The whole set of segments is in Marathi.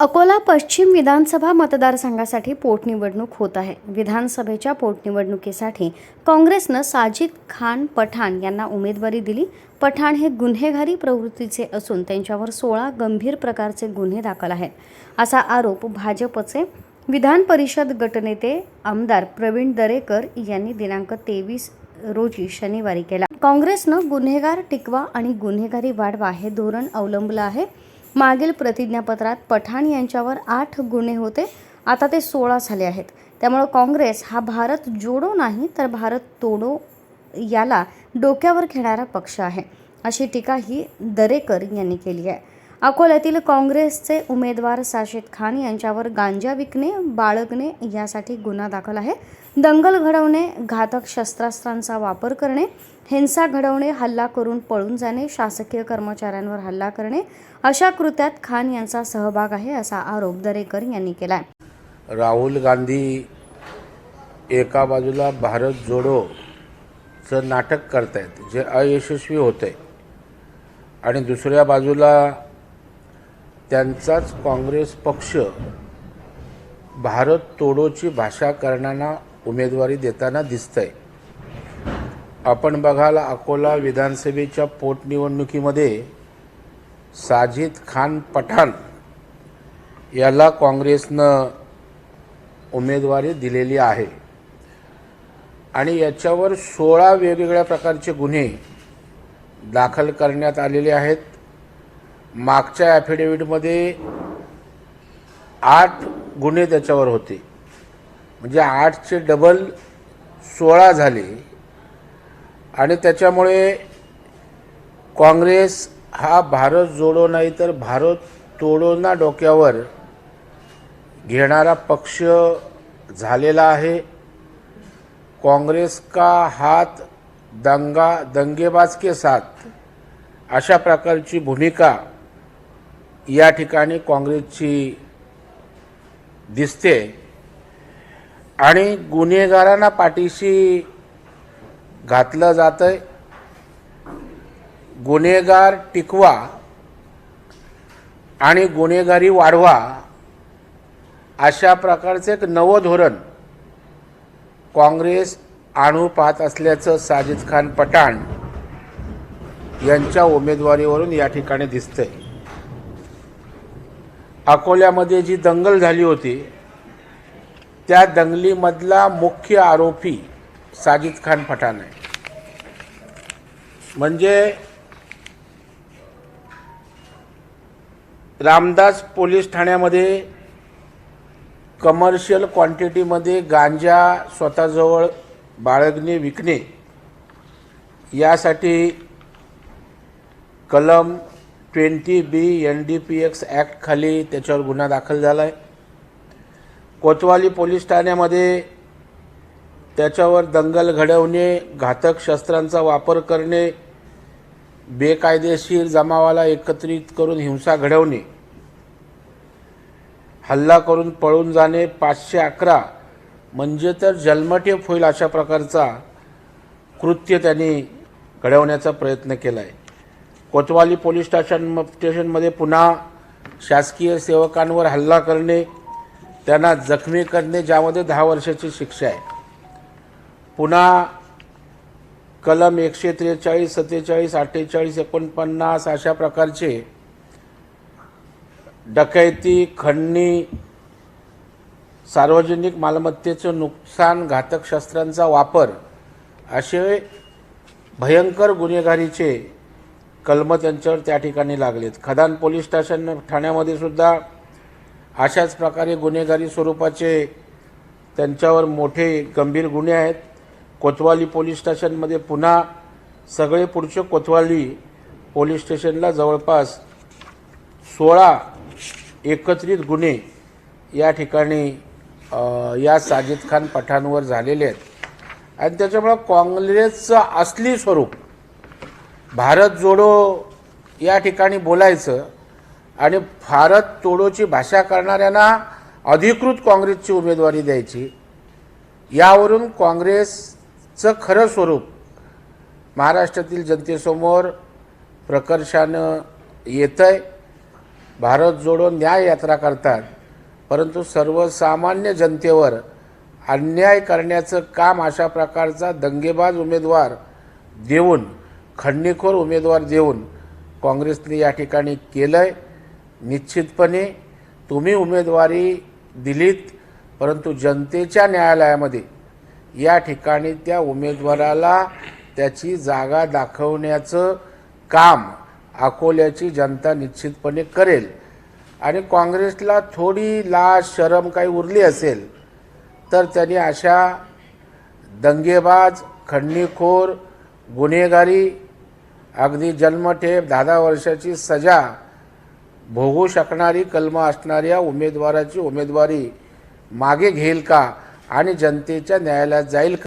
अकोला पश्चिम विधानसभा मतदारसंघासाठी पोटनिवडणूक होत आहे. विधानसभेच्या पोटनिवडणुकीसाठी काँग्रेसनं साजिद खान पठाण यांना उमेदवारी दिली. पठाण हे गुन्हेगारी प्रवृत्तीचे असून त्यांच्यावर सोळा गंभीर प्रकारचे गुन्हे दाखल आहेत. असा आरोप भाजपचे विधान परिषद गटनेते आमदार प्रवीण दरेकर यांनी दिनांक तेवीस रोजी शनिवारी केला. काँग्रेसनं गुन्हेगार टिकवा आणि गुन्हेगारी वाढवा हे धोरण अवलंबलं आहे. मागील प्रतिज्ञापत्रात पठाण यांच्यावर आठ गुन्हे होते. आता ते सोळा झाले आहेत. त्यामुळं काँग्रेस हा भारत जोडो नाही तर भारत तोडो याला डोक्यावर घेणारा पक्ष आहे अशी टीका ही दरेकर यांनी केली आहे. अकोल्यातील काँग्रेसचे उमेदवार साशेद खान यांच्यावर गांजा विकणे बाळगणे यासाठी गुन्हा दाखल आहे. दंगल घडवणे घातक शस्त्रास्त्रांचा वापर करणे हिंसा घडवणे हल्ला करून पळून जाणे शासकीय कर्मचाऱ्यांवर हल्ला करणे अशा कृत्यात खान यांचा सहभाग आहे असा आरोप दरेकर यांनी केला आहे राहुल गांधी एका बाजूला भारत जोडोचं नाटक करतायत जे अयशस्वी होतं आहे आणि दुसऱ्या बाजूला त्यांचाच काँग्रेस पक्ष भारत तोडोची भाषा करणारा उमेदवारी देताना दिसतंय. आपण बघाल अकोला विधानसभेच्या पोटनिवडणुकीमध्ये साजिद खान पठाण याला काँग्रेसनं उमेदवारी दिलेली आहे. आणि याच्यावर सोळा वेगवेगळ्या प्रकारचे गुन्हे दाखल करण्यात आलेले आहेत. मागच्या ॲफिडेव्हिटमध्ये आठ गुन्हे त्याच्यावर होते. म्हणजे आठचे डबल सोळा झाले. आणि त्याच्यामुळे काँग्रेस हा भारत जोडो नाही तर भारत तोडो ना डोक्यावर घेणारा पक्ष झालेला आहे. काँग्रेस का हात दंगा दंगेबाज के साथ अशा प्रकारची भूमिका या ठिकाणी काँग्रेसची दिसते. आणि गुन्हेगारांना पाठीशी घातलं जातंय. गुन्हेगार टिकवा आणि गुन्हेगारी वाढवा अशा प्रकारचं एक नवं धोरण काँग्रेस आणू पाहत असल्याचं साजिद खान पठाण यांच्या उमेदवारीवरून या ठिकाणी दिसतंय. अकोल्यामध्ये जी दंगल झाली होती त्या दंगलीमधला मुख्य आरोपी साजिद खान पठाण आहे. म्हणजे रामदास पोलीस ठाण्यामध्ये कमर्शियल क्वांटिटीमध्ये गांजा स्वतःजवळ बाळगणे विकणे यासाठी कलम twenty B N D P X ॲक्टखाली त्याच्यावर गुन्हा दाखल झाला आहे. कोतवाली पोलीस ठाण्यामध्ये त्याच्यावर दंगल घडवणे घातक शस्त्रांचा वापर करणे बेकायदेशीर जमावाला एकत्रित करून हिंसा घडवणे हल्ला करून पळून जाणे पाचशे अकरा म्हणजे तर जन्मठेप होईल अशा प्रकारचा कृत्य त्यांनी घडवण्याचा प्रयत्न केला आहे कोतवाली पोलीस स्टेशन स्टेशनमध्ये पुन्हा शासकीय सेवकांवर हल्ला करणे त्यांना जखमी करणे ज्यामध्ये दहा वर्षाची शिक्षा आहे. पुन्हा कलम एकशे त्रेचाळीस सत्तेचाळीस अठ्ठेचाळीस एकोणपन्नास अशा प्रकारचे डकैती खंडणी सार्वजनिक मालमत्तेचं नुकसान घातक शस्त्रांचा वापर असे भयंकर गुन्हेगारीचे कलम त्यांच्यावर त्या ठिकाणी लागलेत. खदान पोलीस स्टेशन ठाण्यामध्ये सुद्धा अशाच प्रकारे गुन्हेगारी स्वरूपाचे त्यांच्यावर मोठे गंभीर गुन्हे आहेत. कोतवाली पोलीस स्टेशनमध्ये पुन्हा सगळे पुढचे कोतवाली पोलीस स्टेशनला जवळपास सोळा एकत्रित गुन्हे या ठिकाणी या साजिद खान पठाणवर झालेले आहेत. आणि त्याच्यामुळं काँग्रेसचं असली स्वरूप भारत जोडो या ठिकाणी बोलायचं आणि भारत तोडोची भाषा करणाऱ्यांना अधिकृत काँग्रेसची उमेदवारी द्यायची. यावरून काँग्रेसचं खरं स्वरूप महाराष्ट्रातील जनतेसमोर प्रकर्षानं येतं आहे भारत जोडो न्याय यात्रा करतात परंतु सर्वसामान्य जनतेवर अन्याय करण्याचं काम अशा प्रकारचा दंगेबाज उमेदवार देऊन खंडणीखोर उमेदवार देऊन काँग्रेसने या ठिकाणी केलं आहे निश्चितपणे तुम्ही उमेदवारी दिलीत परंतु जनतेच्या न्यायालयामध्ये या ठिकाणी त्या उमेदवाराला त्याची जागा दाखवण्याचं काम अकोल्याची जनता निश्चितपणे करेल. आणि काँग्रेसला थोडी लाज शरम काही उरली असेल तर त्यांनी अशा दंगेबाज खंडणीखोर गुन्हेगारी अगदी जन्मठेप दहा दहा वर्षाची सजा भोगू शकणारी कलम असणाऱ्या उमेदवाराची उमेदवारी मागे घेईल का आणि जनतेच्या न्यायालयात जाईल का?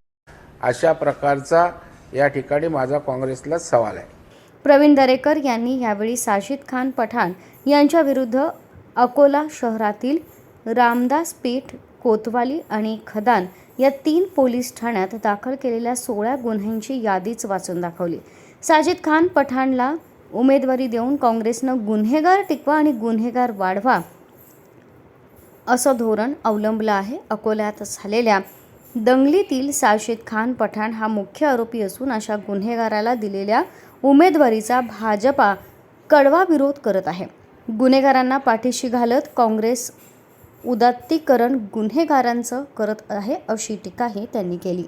अशा प्रकारचा या ठिकाणी माझा काँग्रेसला सवाल आहे. प्रवीण दरेकर यांनी यावेळी साजिद खान पठाण यांच्याविरुद्ध अकोला शहरातील रामदास पीठ कोतवाली आणि खदान या तीन पोलीस ठाण्यात दाखल केलेल्या सोळा गुन्ह्यांची यादीच वाचून दाखवली. साजिद खान पठाणला उमेदवारी देऊन काँग्रेसनं गुन्हेगार टिकवा आणि गुन्हेगार वाढवा असं धोरण अवलंबलं आहे. अकोल्यात झालेल्या दंगलीतील साजिद खान पठाण हा मुख्य आरोपी असून अशा गुन्हेगाराला दिलेल्या उमेदवारीचा भाजपा कडवा विरोध करत आहे. गुन्हेगारांना पाठीशी घालत काँग्रेस उदात्तीकरण गुन्हेगारांचं करत आहे अशी टीकाही त्यांनी केली.